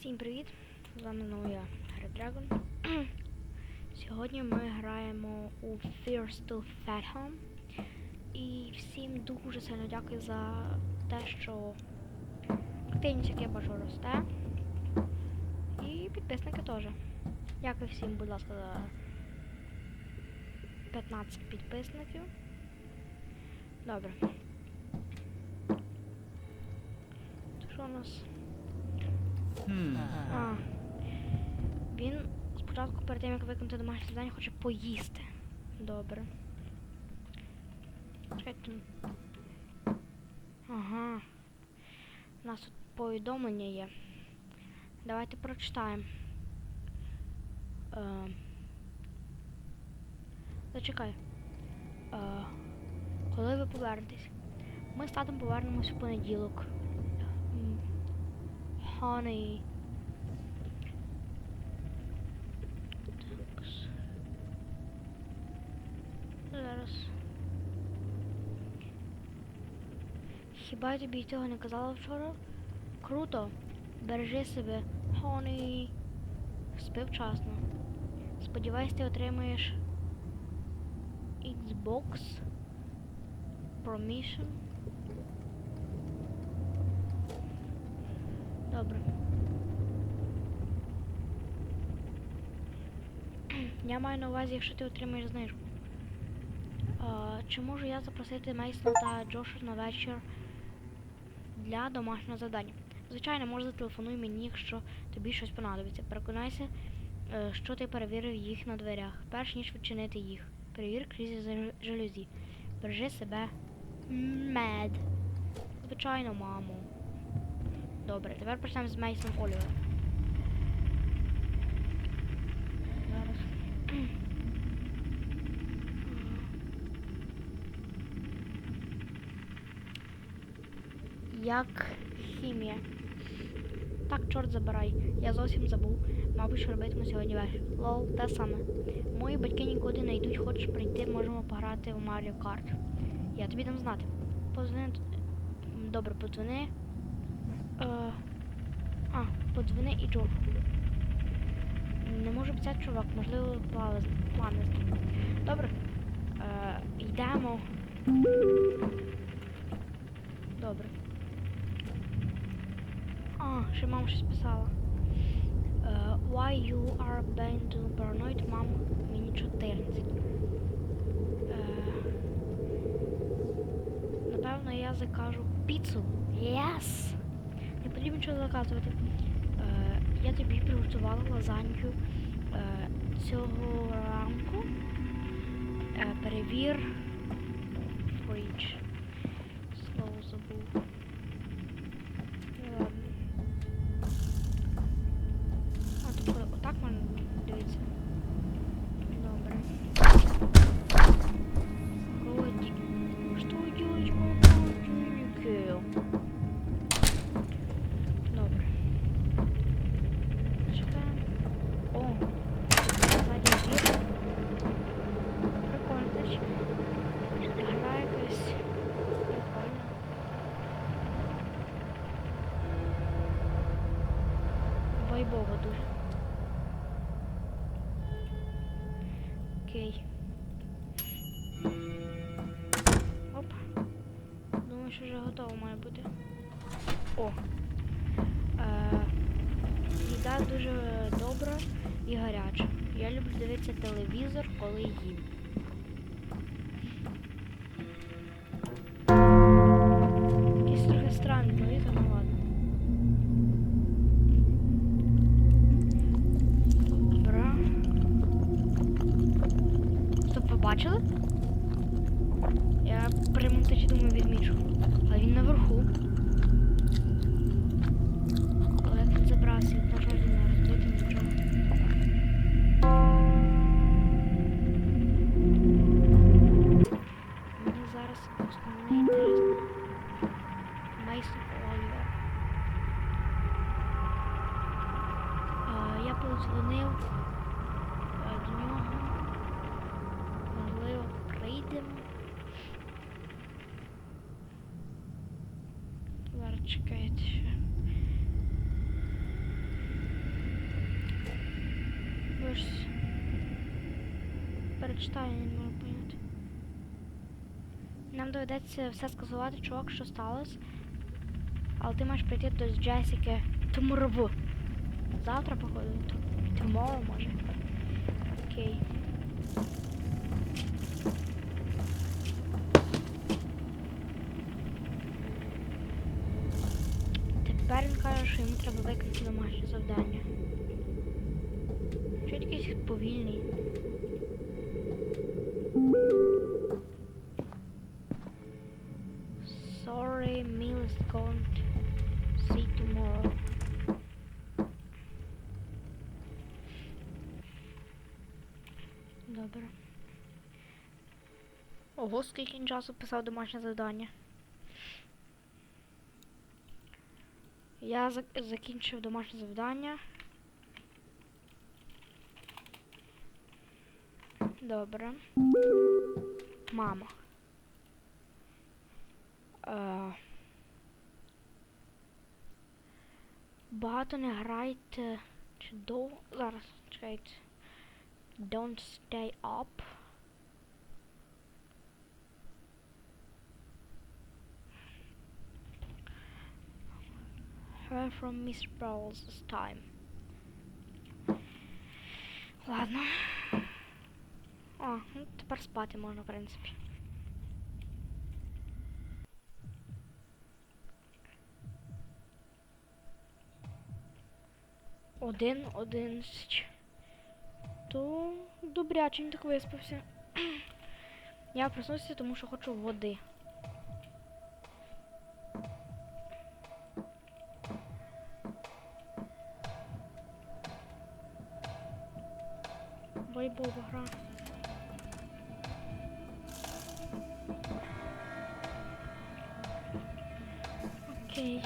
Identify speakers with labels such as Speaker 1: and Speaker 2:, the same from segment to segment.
Speaker 1: Всім привіт! З вами знову я, Red Dragon. Сьогодні ми граємо у Fears to Fathom. І всім дуже сильно дякую за те, що активність, як я бачу, росте. І підписники теж. Дякую всім, будь ласка, за 15 підписників. Добре. Що у нас? А. Він спочатку перед тим, як виконати домашнє завдання, хоче поїсти. Добре. Чекайте. Ага. У нас тут повідомлення є. Давайте прочитаємо. Е... Зачекай. Е... Коли ви повернетесь? Ми з татом повернемось в понеділок. Honey. Такс. Зараз. Хіба я тобі цього не казала вчора? Круто. Бережи себе. Honey. Спи вчасно. Сподіваюсь, ти отримаєш Xbox Permission. Добре. Я маю на увазі, якщо ти отримаєш знижку. А, чи можу я запросити Мейсона та Джоша на вечір для домашнього завдання? Звичайно, може зателефонуй мені, якщо тобі щось понадобиться. Переконайся, е, що ти перевірив їх на дверях, перш ніж відчинити їх. Перевір крізь жалюзі. Бережи себе. Мед. Звичайно, мамо. Добре, тепер почнемо з Мейсом Олівера. Зараз. Як хімія. Так, чорт забирай. Я зовсім забув. Мабуть, що робитиму сьогодні вечір. Лол, те саме. Мої батьки нікуди не йдуть, хочеш прийти, можемо пограти в Mario Kart. Я тобі дам знати. Позвони. Добре, подзвони. Е, а, подзвони і Джорджу. Не можу обіцяти, чувак, можливо, плани, плани. Добре. Е, йдемо. Добре. А, ще мама щось писала. Е, why you are being too paranoid, мам, мені 14. Е, напевно, я закажу піцу. Yes! Не потрібно нічого заказувати. Е, я тобі приготувала лазанью е, цього ранку. Е, перевір. Фріч. Дуже. Окей. Оп. Думаю, що вже готово має бути. О. Е, дуже добра і гаряча. Я люблю дивитися телевізор, коли їм. Бачили? Я при монтажі думаю відмічу. А він наверху. Але як він забрався, він не розбити нічого. Мені зараз основне інтересно. Мейсон Олівер. Я подзвонив Зараз чекайте ще. Ось перечитаю, я не можу поняти. Нам доведеться все сказувати, чувак, що сталося. Але ти маєш прийти до Джесіки Тумурву. Завтра походу. Тумово може. Окей. Йому домашнє завдання. Що якийсь повільний? Sorry, is gone. See tomorrow. Добре. Ого, скільки часу писав домашнє завдання. Я зак- закінчив домашнє завдання. Добре. Мама. Е, багато не грайте. Чи до. Зараз, чекайте. Don't stay up. Hear from Miss Brawls time. Ладно. О, ну тепер спати можна, в принципі. Один, одинадцять. То добряче так виспався. Я проснувся, тому що хочу води. Волейбол гра. Окей.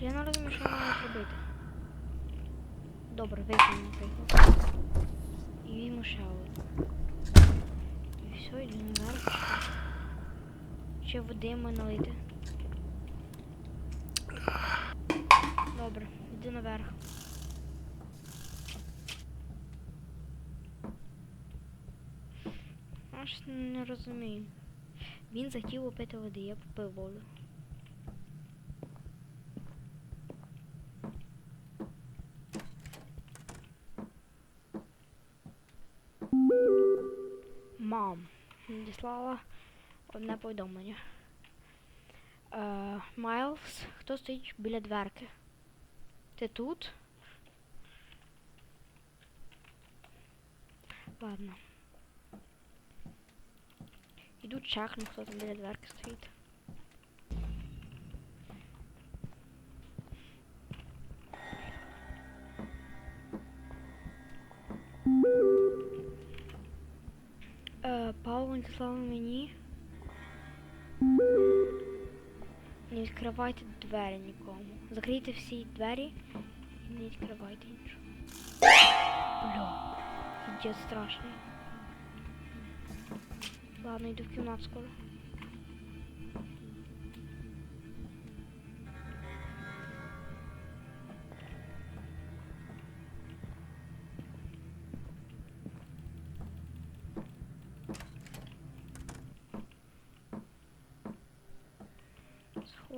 Speaker 1: Я не розумію, що маю зробити. Добре, викину, наприклад. І візьму ще. І все, йду наверх. Ще води ми налити. Добре, йду наверх. Я не розумію. Він захотів попити води, я попив воду. Мам. Надіслала одне повідомлення. Майлз, Майлз, хто стоїть біля дверки? Ти тут? Ладно. Іду чекну, хто там біля дверки стоїть. Надіслав мені. Не відкривайте двері нікому. Закрийте всі двері і не відкривайте нічого. Бля, дід страшний. Ладно, йду в кімнату скоро.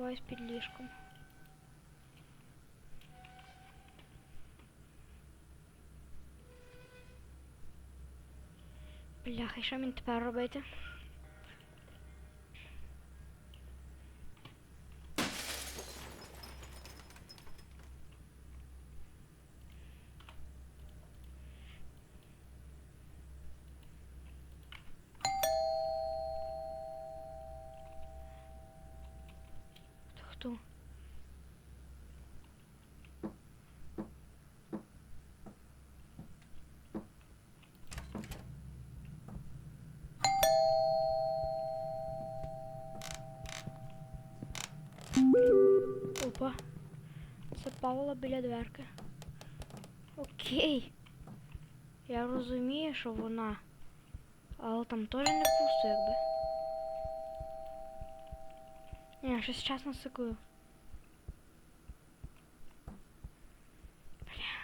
Speaker 1: Сховаюсь під ліжком. Бляха, еще мені тепер робити? нету. Опа, запала біля дверки. Окей. Я розумію, що вона, але там теж не пусто якби. Ні, я щось час насикую. Бля.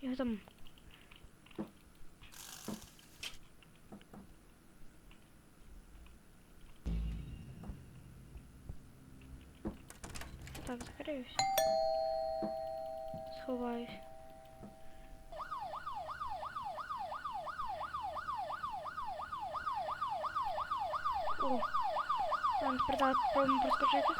Speaker 1: Його там. Так, закриюсь. Сховаюсь. О, ладно, тепер давай попробуємо проскочити.